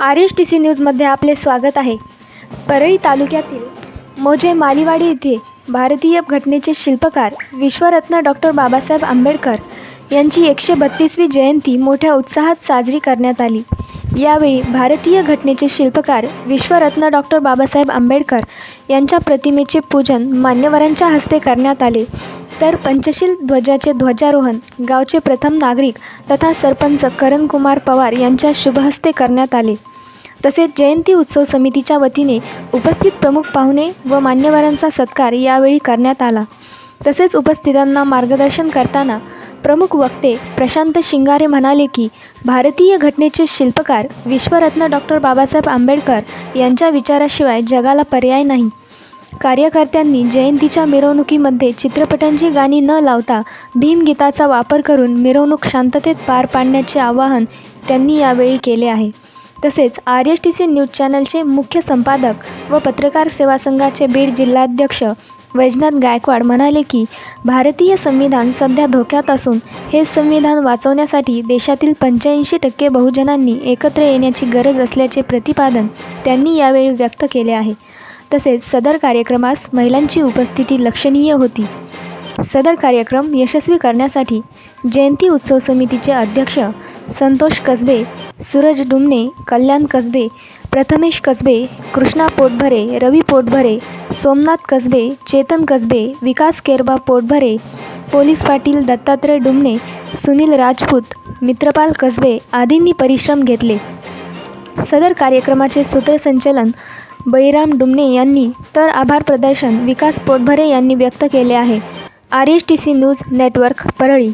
R S T C न्यूजमध्ये आपले स्वागत आहे. परळी तालुक्यातील मोजे मालीवाडी येथे भारतीय घटनेचे शिल्पकार विश्वरत्न डॉक्टर बाबासाहेब आंबेडकर यांची एकशे बत्तीसवी जयंती मोठ्या उत्साहात साजरी करण्यात आली. यावेळी भारतीय घटनेचे शिल्पकार विश्वरत्न डॉक्टर बाबासाहेब आंबेडकर यांच्या प्रतिमेचे पूजन मान्यवरांच्या हस्ते करण्यात आले. तर पंचशील ध्वजाचे ध्वजारोहण गावचे प्रथम नागरिक तथा सरपंच करणकुमार पवार यांच्या शुभहस्ते करण्यात आले. तसेच जयंती उत्सव समितीच्या वतीने उपस्थित प्रमुख पाहुणे व मान्यवरांचा सत्कार यावेळी करण्यात आला. तसेच उपस्थितांना मार्गदर्शन करताना प्रमुख वक्ते प्रशांत शिंगारे म्हणाले की भारतीय घटनेचे शिल्पकार विश्वरत्न डॉक्टर बाबासाहेब आंबेडकर यांच्या विचाराशिवाय जगाला पर्याय नाही. कार्यकर्त्यांनी जयंतीच्या मिरवणुकीमध्ये चित्रपटांची गाणी न लावता भीमगीताचा वापर करून मिरवणूक शांततेत पार पाडण्याचे आवाहन त्यांनी यावेळी केले आहे. तसेच R S T C news चॅनलचे मुख्य संपादक व पत्रकार सेवा संघाचे बीड जिल्हाध्यक्ष वैजनाथ गायकवाड म्हणाले की भारतीय संविधान सध्या धोक्यात असून हे संविधान वाचवण्यासाठी देशातील पंच्याऐंशी टक्के बहुजनांनी एकत्र येण्याची गरज असल्याचे प्रतिपादन त्यांनी यावेळी व्यक्त केले आहे. तसेच सदर कार्यक्रमास महिलांची उपस्थिती लक्षणीय होती. सदर कार्यक्रम यशस्वी करण्यासाठी जयंती उत्सव समितीचे अध्यक्ष संतोष कसबे सूरज डुमणे कल्याण कसबे प्रथमेश कसबे कृष्णा पोटभरे रवी पोटभरे सोमनाथ कसबे चेतन कसबे विकास केरबा पोटभरे पोलीस पाटील दत्तात्रय डुमणे सुनील राजपूत मित्रपाल कसबे आदींनी परिश्रम घेतले. सदर कार्यक्रमाचे सूत्रसंचलन बळीराम डुमणे यांनी तर आभार प्रदर्शन विकास पोटभरे यांनी व्यक्त केले आहे. R S T C news network Parli.